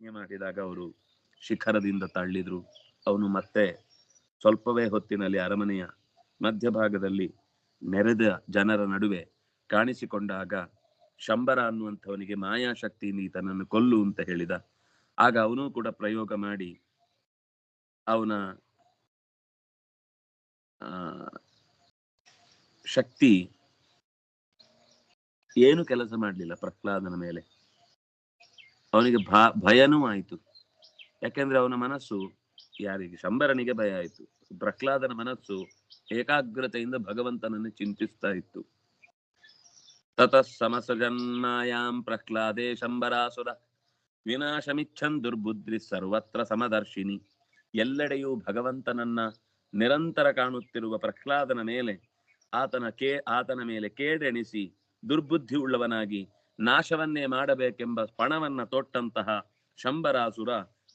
ಆಜ್ಞೆ ಮಾಡಿದಾಗ ಅವರು ಶಿಖರದಿಂದ ತಳ್ಳಿದ್ರು. ಅವನು ಮತ್ತೆ ಸ್ವಲ್ಪವೇ ಹೊತ್ತಿನಲ್ಲಿ ಅರಮನೆಯ ಮಧ್ಯಭಾಗದಲ್ಲಿ ನೆರೆದ ಜನರ ನಡುವೆ ಕಾಣಿಸಿಕೊಂಡಾಗ ಶಂಬರ ಅನ್ನುವಂಥವನಿಗೆ ಮಾಯಾಶಕ್ತಿಯಿಂದ ಈತನನ್ನು ಕೊಲ್ಲು ಅಂತ ಹೇಳಿದ. ಆಗ ಅವನು ಕೂಡ ಪ್ರಯೋಗ ಮಾಡಿ ಅವನ ಶಕ್ತಿ ಏನು ಕೆಲಸ ಮಾಡಲಿಲ್ಲ ಪ್ರಹ್ಲಾದನ ಮೇಲೆ. ಅವನಿಗೆ ಭಾ, ಭಯನೂ ಆಯಿತು. ಯಾಕೆಂದ್ರೆ ಅವನ ಮನಸ್ಸು ಯಾರಿಗೆ, ಶಂಬರನಿಗೆ ಭಯ ಆಯಿತು. ಪ್ರಹ್ಲಾದನ ಮನಸ್ಸು ಏಕಾಗ್ರತೆಯಿಂದ ಭಗವಂತನನ್ನು ಚಿಂತಿಸ್ತಾ ಇತ್ತು. ತತಃ ಸಮಸಜನ್ಮಾಯಾಂ ಪ್ರಹ್ಲಾದೆ ಶಂಬರಾಸುರ. ವಿನಾಶಮಿಚ್ಛನ್ ದುರ್ಬುದ್ರಿ ಸರ್ವತ್ರ ಸಮದರ್ಶಿನಿ. ಎಲ್ಲೆಡೆಯೂ ಭಗವಂತನನ್ನ ನಿರಂತರ ಕಾಣುತ್ತಿರುವ ಪ್ರಹ್ಲಾದನ ಮೇಲೆ ಆತನ ಕೇ, ಆತನ ಮೇಲೆ ಕೇಡೆಣಿಸಿ ದುರ್ಬುದ್ಧಿ ಉಳ್ಳವನಾಗಿ ನಾಶವನ್ನೇ ಮಾಡಬೇಕೆಂಬ ಪಣವನ್ನ ತೊಟ್ಟಂತಹ ಶಂಬರಾಸುರ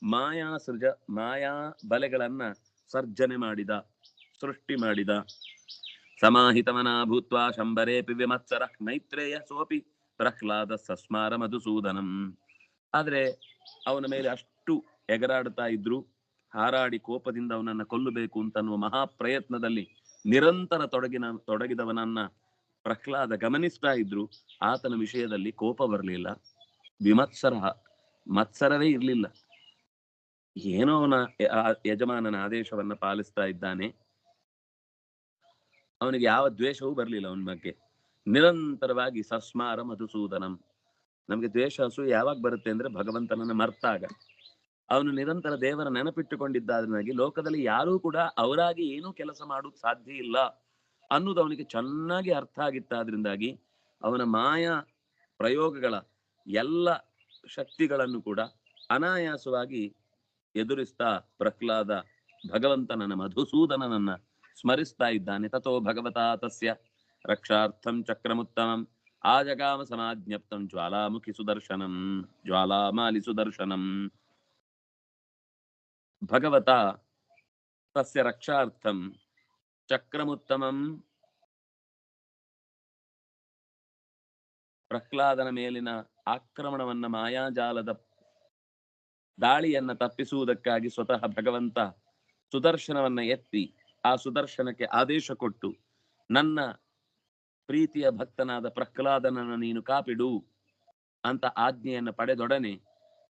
ಮಾಯಾ ಸೃಜ ಮಾಯಾ ಬಲೆಗಳನ್ನ ಸರ್ಜನೆ ಮಾಡಿದ, ಸೃಷ್ಟಿ ಮಾಡಿದ. ಸಮಾಹಿತಮನ ಭೂತ್ವ ಶಂಬರೇಪಿ ವಿಮತ್ಸರ ಮೈತ್ರೇಯ ಸೋಪಿ ಪ್ರಹ್ಲಾದ ಸಸ್ಮಾರ ಮಧುಸೂದನಂ. ಆದ್ರೆ ಅವನ ಮೇಲೆ ಅಷ್ಟು ಎಗರಾಡ್ತಾ ಇದ್ರು, ಹಾರಾಡಿ ಕೋಪದಿಂದ ಅವನನ್ನ ಕೊಲ್ಲಬೇಕು ಮಹಾ ಪ್ರಯತ್ನದಲ್ಲಿ ನಿರಂತರ ತೊಡಗಿನ, ತೊಡಗಿದವನನ್ನ ಪ್ರಹ್ಲಾದ ಗಮನಿಸ್ತಾ ಇದ್ರು, ಆತನ ವಿಷಯದಲ್ಲಿ ಕೋಪ ಬರಲಿಲ್ಲ. ವಿಮತ್ಸರ, ಮತ್ಸರವೇ ಇರಲಿಲ್ಲ. ಏನೋ ಅವನ ಯಜಮಾನನ ಆದೇಶವನ್ನ ಪಾಲಿಸ್ತಾ ಇದ್ದಾನೆ. ಅವನಿಗೆ ಯಾವ ದ್ವೇಷವೂ ಬರಲಿಲ್ಲ ಅವನ ಬಗ್ಗೆ. ನಿರಂತರವಾಗಿ ಸಸ್ಮಾರ ಮಧುಸೂದನಂ. ನಮಗೆ ದ್ವೇಷ ಹಸು ಯಾವಾಗ ಬರುತ್ತೆ ಅಂದ್ರೆ ಭಗವಂತನನ್ನ ಮರ್ತಾಗ. ಅವನು ನಿರಂತರ ದೇವರ ನೆನಪಿಟ್ಟುಕೊಂಡಿದ್ದಾದ್ರಾಗಿ ಲೋಕದಲ್ಲಿ ಯಾರೂ ಕೂಡ ಅವರಾಗಿ ಏನೂ ಕೆಲಸ ಮಾಡೋದು ಸಾಧ್ಯ ಇಲ್ಲ. ಅನ್ನೋದು ಅವನಿಗೆ ಚೆನ್ನಾಗಿ ಅರ್ಥ ಆಗಿತ್ತಾದ್ರಿಂದಾಗಿ ಅವನ ಮಾಯಾ ಪ್ರಯೋಗಗಳ ಎಲ್ಲ ಶಕ್ತಿಗಳನ್ನು ಕೂಡ ಅನಾಯಾಸವಾಗಿ ಎದುರಿಸ್ತಾ ಪ್ರಹ್ಲಾದ ಭಗವಂತನನ್ನ, ಮಧುಸೂದನನನ್ನ ಸ್ಮರಿಸ್ತಾ ಇದ್ದಾನೆ. ತಥೋ ಭಗವತಾ ತಸ್ಯ ರಕ್ಷಾರ್ಥಂ ಚಕ್ರಮುತ್ತಮಂ ಆಜಗಾಮ ಸಮಾಜ್ಞಪ್ತಂ ಜ್ವಾಲಾಮುಖಿ ಸುದರ್ಶನಂ ಜ್ವಾಲಾಮಾಲಿ ಸುದರ್ಶನಂ. ಭಗವತ ತಸ್ಯ ರಕ್ಷಾರ್ಥಂ ಚಕ್ರಮುತ್ತಮಂ ಪ್ರಹ್ಲಾದನ ಮೇಲಿನ ಆಕ್ರಮಣವನ್ನ ಮಾಯಾಜಾಲದ ದಾಳಿಯನ್ನ ತಪ್ಪಿಸುವುದಕ್ಕಾಗಿ ಸ್ವತಃ ಭಗವಂತ ಸುದರ್ಶನವನ್ನ ಎತ್ತಿ ಆ ಸುದರ್ಶನಕ್ಕೆ ಆದೇಶ ಕೊಟ್ಟು, ನನ್ನ ಪ್ರೀತಿಯ ಭಕ್ತನಾದ ಪ್ರಹ್ಲಾದನನ್ನು ನೀನು ಕಾಪಿಡು ಅಂತ ಆಜ್ಞೆಯನ್ನು ಪಡೆದೊಡನೆ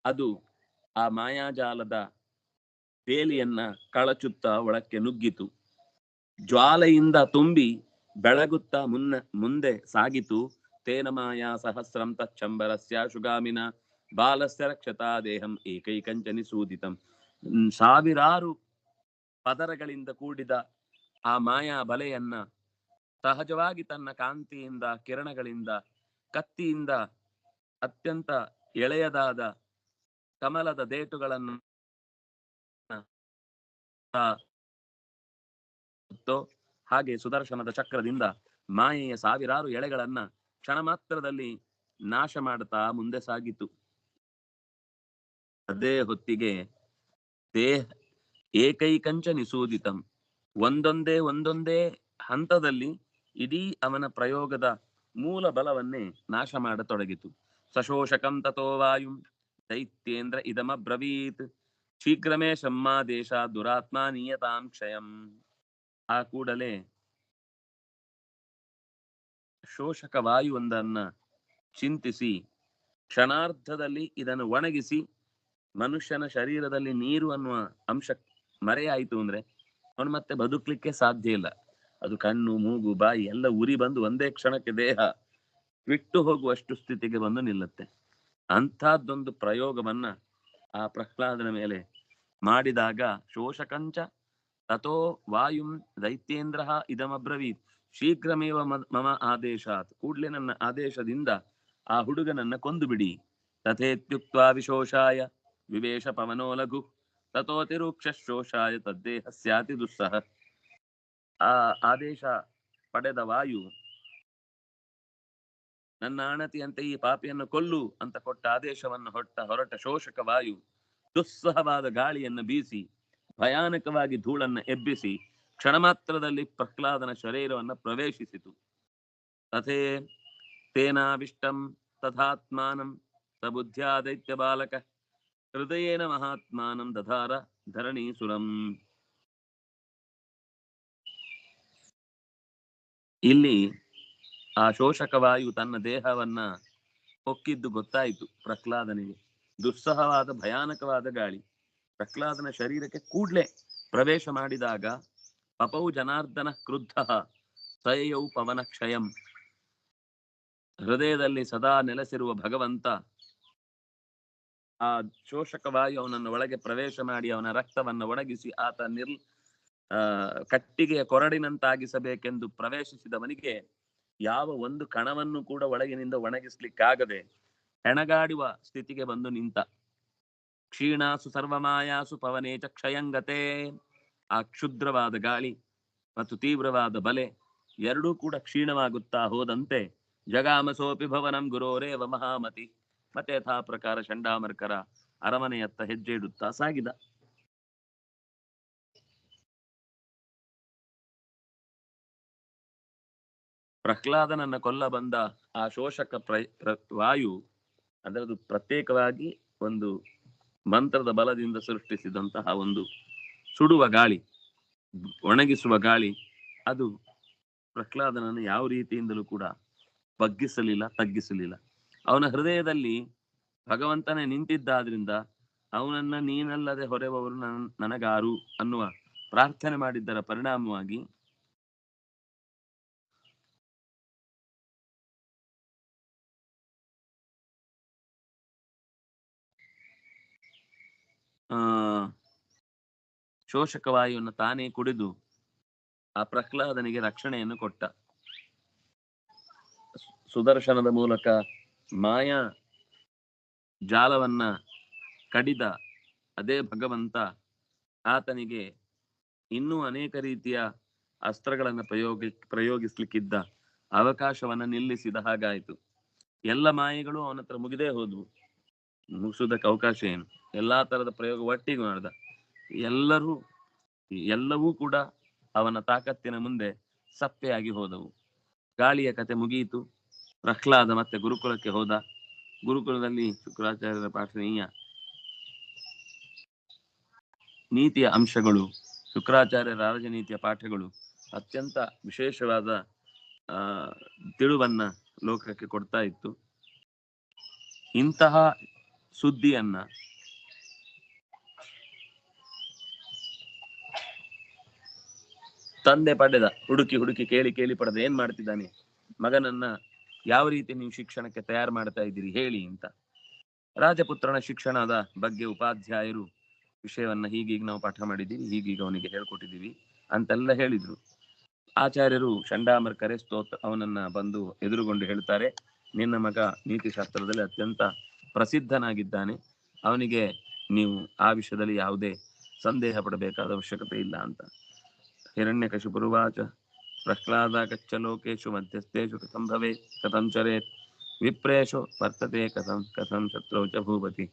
ಅದು ಆ ಮಾಯಾಜಾಲದ ಬೇಲಿಯನ್ನ ಕಳಚುತ್ತಾ ಒಳಕ್ಕೆ ನುಗ್ಗಿತು. ಜ್ವಾಲೆಯಿಂದ ತುಂಬಿ ಬೆಳಗುತ್ತಾ ಮುನ್ನ, ಮುಂದೆ ಸಾಗಿತು. ತೇನ ಮಾಯಾ ಸಹಸ್ರಂ ತಚ್ಚಂಬರಸ್ಯ ಶುಗಾಮಿನ ಬಾಲಸ್ಯ ರಕ್ಷತಾ ದೇಹಂ ಏಕೈಕಂಚನಿ ಸೂದಿತಂ ಸಾವಿರಾರು ಪದರಗಳಿಂದ ಕೂಡಿದ ಆ ಮಾಯಾ ಬಲೆಯನ್ನ ಸಹಜವಾಗಿ ತನ್ನ ಕಾಂತಿಯಿಂದ, ಕಿರಣಗಳಿಂದ, ಕತ್ತಿಯಿಂದ ಅತ್ಯಂತ ಎಳೆಯದಾದ ಕಮಲದ ದೇಟುಗಳನ್ನು ಇತ್ತೋ ಹಾಗೆ ಸುದರ್ಶನದ ಚಕ್ರದಿಂದ ಮಾಯೆಯ ಸಾವಿರಾರು ಎಳೆಗಳನ್ನ ಕ್ಷಣ ಮಾತ್ರದಲ್ಲಿ ನಾಶ ಮಾಡುತ್ತಾ ಮುಂದೆ ಸಾಗಿತು. ಅದೇ ಹೊತ್ತಿಗೆ ದೇಹ ಏಕೈಕಂಚ ನಿಸೂದಿತಂ ಒಂದೊಂದೇ ಒಂದೊಂದೇ ಹಂತದಲ್ಲಿ ಇಡೀ ಅವನ ಪ್ರಯೋಗದ ಮೂಲ ಬಲವನ್ನೇ ನಾಶ ಮಾಡತೊಡಗಿತು. ಸಶೋಷಕಂ ತಥೋ ವಾಯುಂ ದೈತ್ಯೇಂದ್ರ ಇದಮ ಬ್ರವೀತ್ ಶೀಘ್ರಮೇ ಶಮ್ಮಾದೇಶ ದುರಾತ್ಮ ನೀಯತಾಂ ಕ್ಷಯಂ. ಆ ಕೂಡಲೇ ಶೋಷಕ ವಾಯುವೊಂದನ್ನ ಚಿಂತಿಸಿ, ಕ್ಷಣಾರ್ಧದಲ್ಲಿ ಇದನ್ನು ಒಣಗಿಸಿ, ಮನುಷ್ಯನ ಶರೀರದಲ್ಲಿ ನೀರು ಅನ್ನುವ ಅಂಶ ಮರೆಯಾಯಿತು ಅಂದ್ರೆ ಅವನು ಮತ್ತೆ ಬದುಕ್ಲಿಕ್ಕೆ ಸಾಧ್ಯ ಇಲ್ಲ. ಅದು ಕಣ್ಣು, ಮೂಗು, ಬಾಯಿ ಎಲ್ಲ ಉರಿ ಬಂದು ಒಂದೇ ಕ್ಷಣಕ್ಕೆ ದೇಹ ಬಿಟ್ಟು ಹೋಗುವಷ್ಟು ಸ್ಥಿತಿಗೆ ಬಂದು ನಿಲ್ಲುತ್ತೆ. ಅಂಥದ್ದೊಂದು ಪ್ರಯೋಗವನ್ನ ಆ ಪ್ರಹ್ಲಾದನ ಮೇಲೆ ಮಾಡಿದಾಗ ಶೋಷಕಂಚ ತಥೋ ವಾಯುಂ ದೈತ್ಯೇಂದ್ರ ಇದಮಬ್ರವೀತ್ ಶೀಘ್ರಮೇವ ಮಮ ಆದೇಶಾತ್ ಕೂಡ್ಲೆ ನನ್ನ ಆದೇಶದಿಂದ ಆ ಹುಡುಗನನ್ನ ಕೊಂದು ಬಿಡಿ ತಥೇತ್ಯುಕ್ತ ವಿಶೋಷಾಯ ವಿವೇಶ ಪವನೋ ಲಘು ತಥೋತಿರುಕ್ಷ ಶೋಷಾಯ ತದ್ದೇಹ ಸ್ಯಾತಿ ದುಸ್ಸಹ ಆ ಆದೇಶ ಪಡೆದ ವಾಯು, ನನ್ನ ಆಣತಿಯಂತೆ ಈ ಪಾಪಿಯನ್ನು ಕೊಲ್ಲು ಅಂತ ಕೊಟ್ಟ ಆದೇಶವನ್ನು ಹೊಟ್ಟ ಹೊರಟ ಶೋಷಕ ವಾಯು, ದುಸ್ಸಹವಾದ ಗಾಳಿಯನ್ನು ಬೀಸಿ ಭಯಾನಕವಾಗಿ ಧೂಳನ್ನ ಎಬ್ಬಿಸಿ ಕ್ಷಣ ಮಾತ್ರದಲ್ಲಿ ಪ್ರಹ್ಲಾದನ ಶರೀರವನ್ನ ಪ್ರವೇಶಿಸಿತು. ತಥೇ ತೇನಾವಿಷ್ಟಂ ತಥಾತ್ಮಾನಂ ಸಬುದ್ಧ್ಯಾ ದೈತ್ಯ ಬಾಲಕ ಹೃದಯೇನ ಮಹಾತ್ಮಾನಂ ದಧಾರ ಧರಣೀಸುರಂ. ಇಲ್ಲಿ ಆ ಶೋಷಕವಾಯು ತನ್ನ ದೇಹವನ್ನ ಹೊಕ್ಕಿದ್ದು ಗೊತ್ತಾಯಿತು ಪ್ರಹ್ಲಾದನಿಗೆ. ದುಸ್ಸಹವಾದ ಭಯಾನಕವಾದ ಗಾಳಿ. ಪ್ರಹ್ಲಾದನ ಶರೀರಕ್ಕೆ ಕೂಡ್ಲೆ ಪ್ರವೇಶ ಮಾಡಿದಾಗ ಪಪೌ ಜನಾರ್ದನ ಕ್ರುದ್ಧ ಸಯೌ ಪವನ ಕ್ಷಯಂ. ಹೃದಯದಲ್ಲಿ ಸದಾ ನೆಲೆಸಿರುವ ಭಗವಂತ ಆ ಶೋಷಕವಾಗಿ ಅವನನ್ನು ಒಳಗೆ ಪ್ರವೇಶ ಮಾಡಿ ಅವನ ರಕ್ತವನ್ನು ಒಣಗಿಸಿ ಆತ ನಿರ್ ಆ ಕಟ್ಟಿಗೆಯ ಕೊರಡಿನಂತಾಗಿಸಬೇಕೆಂದು ಪ್ರವೇಶಿಸಿದವನಿಗೆ ಯಾವ ಒಂದು ಕಣವನ್ನು ಕೂಡ ಒಳಗಿನಿಂದ ಒಣಗಿಸ್ಲಿಕ್ಕಾಗದೆ ಹೆಣಗಾಡುವ ಸ್ಥಿತಿಗೆ ಬಂದು ನಿಂತ. ಕ್ಷೀಣಾಸು ಸರ್ವಮಾಯಾಸು ಚ ಕ್ಷಯಂಗತೆ ಆ ಕ್ಷುದ್ರವಾದ ಗಾಳಿ ಮತ್ತು ತೀವ್ರವಾದ ಬಲೆ ಎರಡೂ ಕೂಡ ಕ್ಷೀಣವಾಗುತ್ತಾ ಹೋದಂತೆ ಜಗಾಮಸೋಪಿ ಭವನಂ ಗುರೋರೇವ ಮಹಾಮತಿ. ಮತ್ತೆ ಯಥಾ ಪ್ರಕಾರ ಚಂಡಾಮರ್ಕರ ಅರಮನೆಯತ್ತ ಹೆಜ್ಜೆ ಇಡುತ್ತಾ ಸಾಗಿದ. ಪ್ರಹ್ಲಾದನನ್ನ ಕೊಲ್ಲ ಬಂದ ಆ ಶೋಷಕ ಪ್ರ- ವಾಯು ಅದರದು ಪ್ರತ್ಯೇಕವಾಗಿ ಒಂದು ಮಂತ್ರದ ಬಲದಿಂದ ಸೃಷ್ಟಿಸಿದಂತಹ ಒಂದು ಸುಡುವ ಗಾಳಿ, ಒಣಗಿಸುವ ಗಾಳಿ, ಅದು ಪ್ರಹ್ಲಾದನನ್ನು ಯಾವ ರೀತಿಯಿಂದಲೂ ಕೂಡ ಬಗ್ಗಿಸಲಿಲ್ಲ, ತಗ್ಗಿಸಲಿಲ್ಲ. ಅವನ ಹೃದಯದಲ್ಲಿ ಭಗವಂತನೇ ನಿಂತಿದ್ದಾದ್ರಿಂದ ಅವನನ್ನ ನೀನಲ್ಲದೆ ಹೊರೆವವರು ನನ್, ನನಗಾರು ಅನ್ನುವ ಪ್ರಾರ್ಥನೆ ಮಾಡಿದ್ದರ ಪರಿಣಾಮವಾಗಿ ಆ ಶೋಷಕ ವಾಯುವನ್ನು ತಾನೇ ಕುಡಿದು ಆ ಪ್ರಹ್ಲಾದನಿಗೆ ರಕ್ಷಣೆಯನ್ನು ಕೊಟ್ಟ. ಸುದರ್ಶನದ ಮೂಲಕ ಮಾಯಾ ಜಾಲವನ್ನ ಕಡಿದ ಅದೇ ಭಗವಂತ ಆತನಿಗೆ ಇನ್ನೂ ಅನೇಕ ರೀತಿಯ ಅಸ್ತ್ರಗಳನ್ನು ಪ್ರಯೋಗಿ ಪ್ರಯೋಗಿಸ್ಲಿಕ್ಕಿದ್ದ ಅವಕಾಶವನ್ನ ನಿಲ್ಲಿಸಿದ ಹಾಗಾಯಿತು. ಎಲ್ಲ ಮಾಯೆಗಳು ಅವನ ಹತ್ರ ಮುಗಿದೇ ಹೋದ್ವು. ಮುಗಿಸೋದಕ್ಕೆ ಅವಕಾಶ ಏನು? ಎಲ್ಲಾ ತರದ ಪ್ರಯೋಗ ಒಟ್ಟಿಗೆ ಮಾಡ್ದ. ಎಲ್ಲರೂ, ಎಲ್ಲವೂ ಕೂಡ ಅವನ ತಾಕತ್ತಿನ ಮುಂದೆ ಸಪ್ಪೆಯಾಗಿ ಹೋದವು. ಗಾಳಿಯ ಕತೆ ಮುಗಿಯಿತು. ಪ್ರಹ್ಲಾದ ಮತ್ತೆ ಗುರುಕುಲಕ್ಕೆ ಹೋದ. ಗುರುಕುಲದಲ್ಲಿ ಶುಕ್ರಾಚಾರ್ಯರ ಪಾಠನೀಯ ನೀತಿಯ ಅಂಶಗಳು, ಶುಕ್ರಾಚಾರ್ಯ ರಾಜನೀತಿಯ ಪಾಠಗಳು, ಅತ್ಯಂತ ವಿಶೇಷವಾದ, ಆ, ತಿಳುವನ್ನ ಲೋಕಕ್ಕೆ ಕೊಡ್ತಾ ಇತ್ತು. ಇಂತಹ ಸುದ್ದಿಯನ್ನ ತಂದೆ ಪಡೆದ ಹುಡುಕಿ ಹುಡುಕಿ ಕೇಳಿ ಕೇಳಿ ಪಡೆದ ಏನ್ ಮಾಡ್ತಿದ್ದಾನೆ? ಮಗನನ್ನ ಯಾವ ರೀತಿ ನೀವು ಶಿಕ್ಷಣಕ್ಕೆ ತಯಾರು ಮಾಡ್ತಾ ಇದ್ದೀರಿ ಹೇಳಿ ಅಂತ. ರಾಜಪುತ್ರನ ಶಿಕ್ಷಣದ ಬಗ್ಗೆ ಉಪಾಧ್ಯಾಯರು ವಿಷಯವನ್ನ ಹೀಗೀಗ ನಾವು ಪಾಠ ಮಾಡಿದ್ದೀವಿ, ಹೀಗೀಗ ಅವನಿಗೆ ಹೇಳ್ಕೊಟ್ಟಿದ್ದೀವಿ ಅಂತೆಲ್ಲ ಹೇಳಿದ್ರು. ಆಚಾರ್ಯರು ಚಂಡಾಮರ್ಕರೆ ಸ್ತೋತ್ರ ಅವನನ್ನ ಬಂದು ಎದುರುಗೊಂಡು ಹೇಳ್ತಾರೆ, ನಿನ್ನ ಮಗ ನೀತಿಶಾಸ್ತ್ರದಲ್ಲಿ ಅತ್ಯಂತ ಪ್ರಸಿದ್ಧನಾಗಿದ್ದಾನೆ, ಅವನಿಗೆ ನೀವು ಆ ವಿಷಯದಲ್ಲಿ ಯಾವುದೇ ಸಂದೇಹ ಪಡಬೇಕಾದ ಅವಶ್ಯಕತೆ ಇಲ್ಲ ಅಂತ. ಹಿರಣ್ಯಕಶಿಪುರುವಾಚ ಪ್ರಹ್ಲಾದ ಕಚ್ಚ ಲೋಕೇಶು ಮಧ್ಯಸ್ಥೇಶು ಕಥಂ ಭವೇ ಕಥಂ ಚರೇತ್ ವಿಪ್ರೇಶು ವರ್ತತೆ ಕಥಂ ಕಥಂ ಶತ್ರು ಚ ಭೂಪತಿ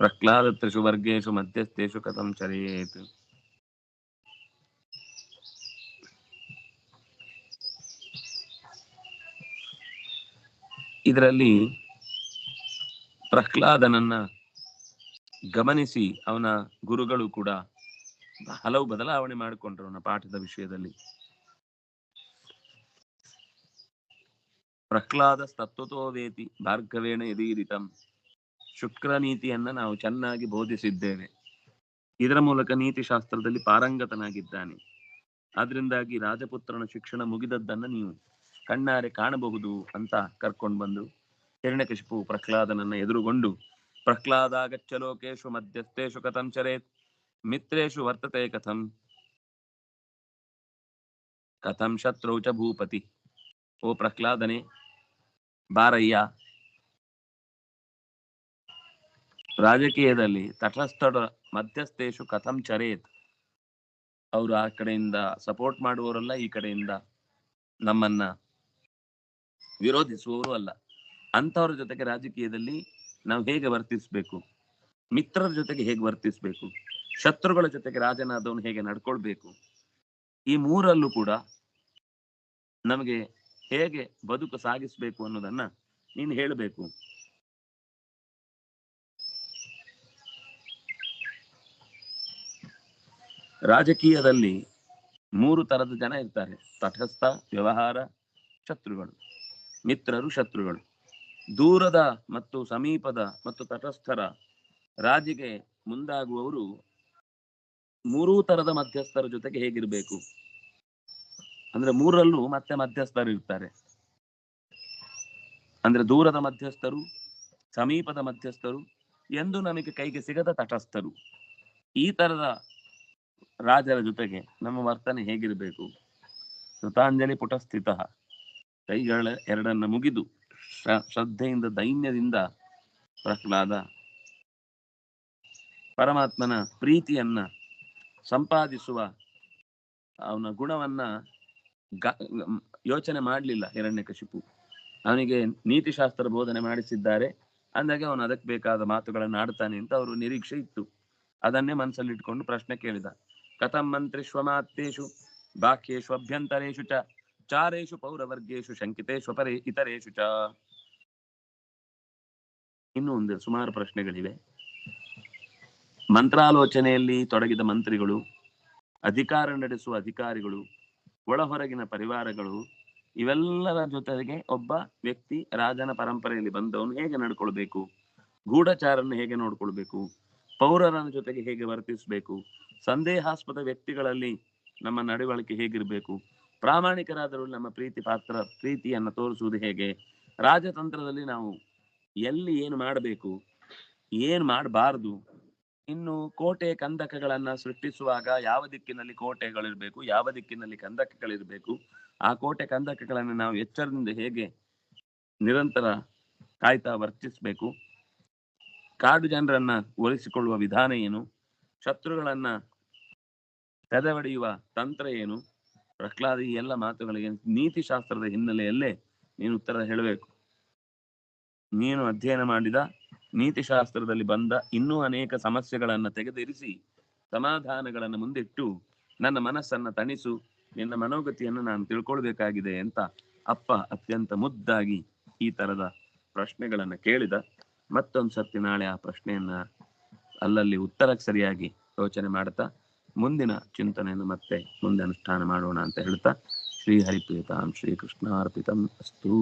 ಪ್ರಹ್ಲಾದ ತ್ರಿಷು ವರ್ಗೇಶು ಮಧ್ಯಸ್ಥೇಶು ಕಥಂ ಚರೇತ್ ಇದರಲ್ಲಿ ಪ್ರಹ್ಲಾದನನ್ನ ಗಮನಿಸಿ ಅವನ ಗುರುಗಳು ಕೂಡ ಹಲವು ಬದಲಾವಣೆ ಮಾಡಿಕೊಂಡ್ರು ಅವನ ಪಾಠದ ವಿಷಯದಲ್ಲಿ. ಪ್ರಹ್ಲಾದ ತತ್ವತೋ ವೇತಿ ಭಾರ್ಗವೇಣ ಎದೀರಿತಂ ಶುಕ್ರ ನೀತಿಯನ್ನ ನಾವು ಚೆನ್ನಾಗಿ ಬೋಧಿಸಿದ್ದೇವೆ. ಇದರ ಮೂಲಕ ನೀತಿ ಶಾಸ್ತ್ರದಲ್ಲಿ ಪಾರಂಗತನಾಗಿದ್ದಾನೆ. ಆದ್ರಿಂದಾಗಿ ರಾಜಪುತ್ರನ ಶಿಕ್ಷಣ ಮುಗಿದದ್ದನ್ನ ನೀವು ಕಣ್ಣಾರೆ ಕಾಣಬಹುದು ಅಂತ ಕರ್ಕೊಂಡು ಬಂದು ಹಿರಣ್ಯಕಶಿಪು ಪ್ರಹ್ಲಾದನನ್ನ ಎದುರುಗೊಂಡು ಪ್ರಹ್ಲಾದ ಲೋಕೇಶು ಮಧ್ಯಸ್ಥೇಶು ಕಥಂ ಚರೇತ್ ಮಿತ್ರೇಶು ವರ್ತತೆ ಕಥಂ ಕಥಂ ಶತ್ರು ಚ ಭೂಪತಿ ಓ ಪ್ರಹ್ಲಾದನೆ ಬಾರಯ್ಯ ರಾಜಕೀಯದಲ್ಲಿ ತಟಸ್ಥರ ಮಧ್ಯಸ್ಥೇಶು ಕಥಂ ಚರೇತ್ ಅವರು ಆ ಕಡೆಯಿಂದ ಸಪೋರ್ಟ್ ಮಾಡುವವರಲ್ಲ, ಈ ಕಡೆಯಿಂದ ನಮ್ಮನ್ನ ವಿರೋಧಿಸುವವರು ಅಲ್ಲ. ಅಂತವ್ರ ಜೊತೆಗೆ ರಾಜಕೀಯದಲ್ಲಿ ನಾವು ಹೇಗೆ ವರ್ತಿಸ್ಬೇಕು? ಮಿತ್ರರ ಜೊತೆಗೆ ಹೇಗೆ ವರ್ತಿಸ್ಬೇಕು? ಶತ್ರುಗಳ ಜೊತೆಗೆ ರಾಜನಾದವನು ಹೇಗೆ ನಡ್ಕೊಳ್ಬೇಕು? ಈ ಮೂರಲ್ಲೂ ಕೂಡ ನಮಗೆ ಹೇಗೆ ಬದುಕು ಸಾಗಿಸ್ಬೇಕು ಅನ್ನೋದನ್ನ ನೀನು ಹೇಳಬೇಕು. ರಾಜಕೀಯದಲ್ಲಿ ಮೂರು ತರದ ಜನ ಇರ್ತಾರೆ. ತಟಸ್ಥ, ವ್ಯವಹಾರ, ಶತ್ರುಗಳು. ಮಿತ್ರರು, ಶತ್ರುಗಳು. ದೂರದ ಮತ್ತು ಸಮೀಪದ ಮತ್ತು ತಟಸ್ಥರ ರಾಜಿಗೆ ಮುಂದಾಗುವವರು ಮೂರೂ ತರದ ಮಧ್ಯಸ್ಥರ ಜೊತೆಗೆ ಹೇಗಿರ್ಬೇಕು? ಅಂದ್ರೆ ಮೂರಲ್ಲೂ ಮತ್ತೆ ಮಧ್ಯಸ್ಥರು ಇರ್ತಾರೆ. ಅಂದ್ರೆ ದೂರದ ಮಧ್ಯಸ್ಥರು, ಸಮೀಪದ ಮಧ್ಯಸ್ಥರು ಎಂದು ನಮಗೆ ಕೈಗೆ ಸಿಗದ ತಟಸ್ಥರು. ಈ ತರದ ರಾಜರ ಜೊತೆಗೆ ನಮ್ಮ ವರ್ತನೆ ಹೇಗಿರಬೇಕು? ಕೃತಾಂಜಲಿ ಪುಟಸ್ಥಿತ. ಕೈಗಳ ಎರಡನ್ನ ಮುಗಿದು ಶ್ರ- ಶ್ರದ್ಧೆಯಿಂದ ದೈನ್ಯದಿಂದ ಪ್ರಹ್ಲಾದ ಪರಮಾತ್ಮನ ಪ್ರೀತಿಯನ್ನ ಸಂಪಾದಿಸುವ ಅವನ ಗುಣವನ್ನ ಯೋಚನೆ ಮಾಡಲಿಲ್ಲ ಹಿರಣ್ಯಕಶಿಪು ಅವನಿಗೆ ನೀತಿಶಾಸ್ತ್ರ ಬೋಧನೆ ಮಾಡಿಸಿದ್ದಾರೆ. ಅಂದಾಗೆ ಅವನು ಅದಕ್ಕೆ ಬೇಕಾದ ಮಾತುಗಳನ್ನು ಆಡ್ತಾನೆ ಅಂತ ಅವರು ನಿರೀಕ್ಷೆ ಇತ್ತು. ಅದನ್ನೇ ಮನಸ್ಸಲ್ಲಿಟ್ಕೊಂಡು ಪ್ರಶ್ನೆ ಕೇಳಿದ. ಕಥಂ ಮಂತ್ರಿಷ್ವಮಾತ್ತೇಷು ಬಾಹ್ಯೇಶು ಅಭ್ಯಂತರೇಶು ಚ ಚಾರೇಷು ಪೌರವರ್ಗೇಷು ಶಂಕಿತೇಶು ಪರೇ, ಇತರೇಶು ಚ. ಇನ್ನೂ ಒಂದು ಸುಮಾರು ಪ್ರಶ್ನೆಗಳಿವೆ. ಮಂತ್ರಾಲೋಚನೆಯಲ್ಲಿ ತೊಡಗಿದ ಮಂತ್ರಿಗಳು, ಅಧಿಕಾರ ನಡೆಸುವ ಅಧಿಕಾರಿಗಳು ಒಳ ಹೊರಗಿನ ಪರಿವಾರಗಳು, ಇವೆಲ್ಲರ ಜೊತೆಗೆ ಒಬ್ಬ ವ್ಯಕ್ತಿ ರಾಜನ ಪರಂಪರೆಯಲ್ಲಿ ಬಂದವನು ಹೇಗೆ ನಡ್ಕೊಳ್ಬೇಕು? ಗೂಢಚಾರನ್ನು ಹೇಗೆ ನೋಡ್ಕೊಳ್ಬೇಕು? ಪೌರರ ಜೊತೆಗೆ ಹೇಗೆ ವರ್ತಿಸಬೇಕು? ಸಂದೇಹಾಸ್ಪದ ವ್ಯಕ್ತಿಗಳಲ್ಲಿ ನಮ್ಮ ನಡವಳಿಕೆ ಹೇಗಿರಬೇಕು? ಪ್ರಾಮಾಣಿಕರಾದರೂ ನಮ್ಮ ಪ್ರೀತಿ ಪಾತ್ರ, ಪ್ರೀತಿಯನ್ನು ತೋರಿಸುವುದು ಹೇಗೆ? ರಾಜತಂತ್ರದಲ್ಲಿ ನಾವು ಎಲ್ಲಿ ಏನು ಮಾಡಬೇಕು? ಏನ್ ಮಾಡಬಾರದು? ಇನ್ನು ಕೋಟೆ ಕಂದಕಗಳನ್ನ ಸೃಷ್ಟಿಸುವಾಗ ಯಾವ ದಿಕ್ಕಿನಲ್ಲಿ ಕೋಟೆಗಳಿರ್ಬೇಕು, ಯಾವ ದಿಕ್ಕಿನಲ್ಲಿ ಕಂದಕಗಳಿರ್ಬೇಕು, ಆ ಕೋಟೆ ಕಂದಕಗಳನ್ನು ನಾವು ಎಚ್ಚರದಿಂದ ಹೇಗೆ ನಿರಂತರ ಕಾಯ್ತಾ ವರ್ತಿಸಬೇಕು, ಕಾಡು ಜನರನ್ನ ಒಲಿಸಿಕೊಳ್ಳುವ ವಿಧಾನ ಏನು, ಶತ್ರುಗಳನ್ನ ತೆದವಡಿಯುವ ತಂತ್ರ ಏನು, ಪ್ರಹ್ಲಾದ ಈ ಎಲ್ಲ ಮಾತುಗಳಿಗೆ ನೀತಿ ಶಾಸ್ತ್ರದ ಹಿನ್ನೆಲೆಯಲ್ಲೇ ನೀನು ಉತ್ತರ ಹೇಳಬೇಕು. ನೀನು ಅಧ್ಯಯನ ಮಾಡಿದ ನೀತಿ ಶಾಸ್ತ್ರದಲ್ಲಿ ಬಂದ ಇನ್ನೂ ಅನೇಕ ಸಮಸ್ಯೆಗಳನ್ನ ತೆಗೆದಿರಿಸಿ ಸಮಾಧಾನಗಳನ್ನು ಮುಂದಿಟ್ಟು ನನ್ನ ಮನಸ್ಸನ್ನ ತಣಿಸು, ನಿನ್ನ ಮನೋಗತಿಯನ್ನು ನಾನು ತಿಳ್ಕೊಳ್ಬೇಕಾಗಿದೆ ಅಂತ ಅಪ್ಪ ಅತ್ಯಂತ ಮುದ್ದಾಗಿ ಈ ತರದ ಪ್ರಶ್ನೆಗಳನ್ನ ಕೇಳಿದ. ಮತ್ತೊಂದು ಸರ್ತಿ ನಾಳೆ ಆ ಪ್ರಶ್ನೆಯನ್ನ ಅಲ್ಲಲ್ಲಿ ಉತ್ತರಕ್ಕೆ ಸರಿಯಾಗಿ ಯೋಚನೆ ಮಾಡ್ತಾ ಮುಂದಿನ ಚಿಂತನೆಯನ್ನು ಮತ್ತೆ ಮುಂದೆ ಅನುಷ್ಠಾನ ಮಾಡೋಣ ಅಂತ ಹೇಳ್ತಾ. ಶ್ರೀ ಹರಿಪ್ರೀತಾಂ ಶ್ರೀ ಕೃಷ್ಣಾರ್ಪಿತಂ ಅಸ್ತು.